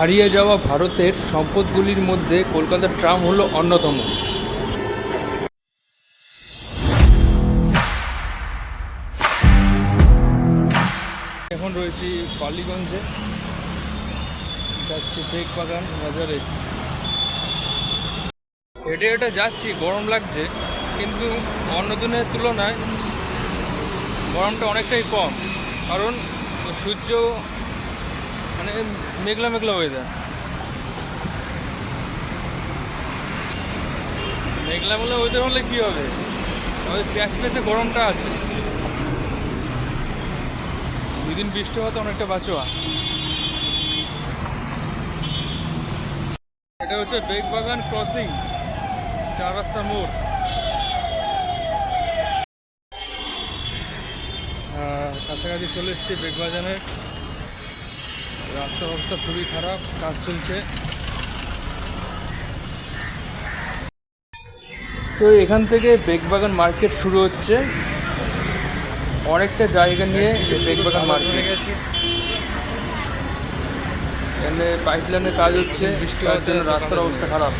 হারিয়ে যাওয়া ভারতের সম্পদগুলির মধ্যে কলকাতার ট্রাম হলো অন্যতম। এখন রয়েছি বালিগঞ্জে যাচ্ছি বেগ বাগান বাজারে। হেঁটে হেঁটে যাচ্ছি, গরম লাগছে, কিন্তু অন্য দিনের তুলনায় গরমটা অনেকটাই কম। কারণ সূর্য মানে মেঘলা মেঘলা ওয়েদার মেঘলা মেঘলা ওয়েদার হলে কী হবে? আমাদের প্যাচ প্যাচে গরমটা আছে। দুদিন বৃষ্টি হওয়া তো অনেকটা বাঁচোয়া। এটা হচ্ছে বেগবাগান ক্রসিং চার রাস্তা মোড়। কাছাকাছি চলে এসেছি বেগবাজানের রাস্তার অবস্থা খুবই খারাপ কাজ চলছে। তো এখান থেকে বেগবাগান মার্কেট শুরু হচ্ছে। অনেকটা জায়গা নিয়ে বেগবাগান মার্কেট। এখানে পাইপ লাইনের কাজ হচ্ছে বৃষ্টি হওয়ার জন্য রাস্তার অবস্থা খারাপ।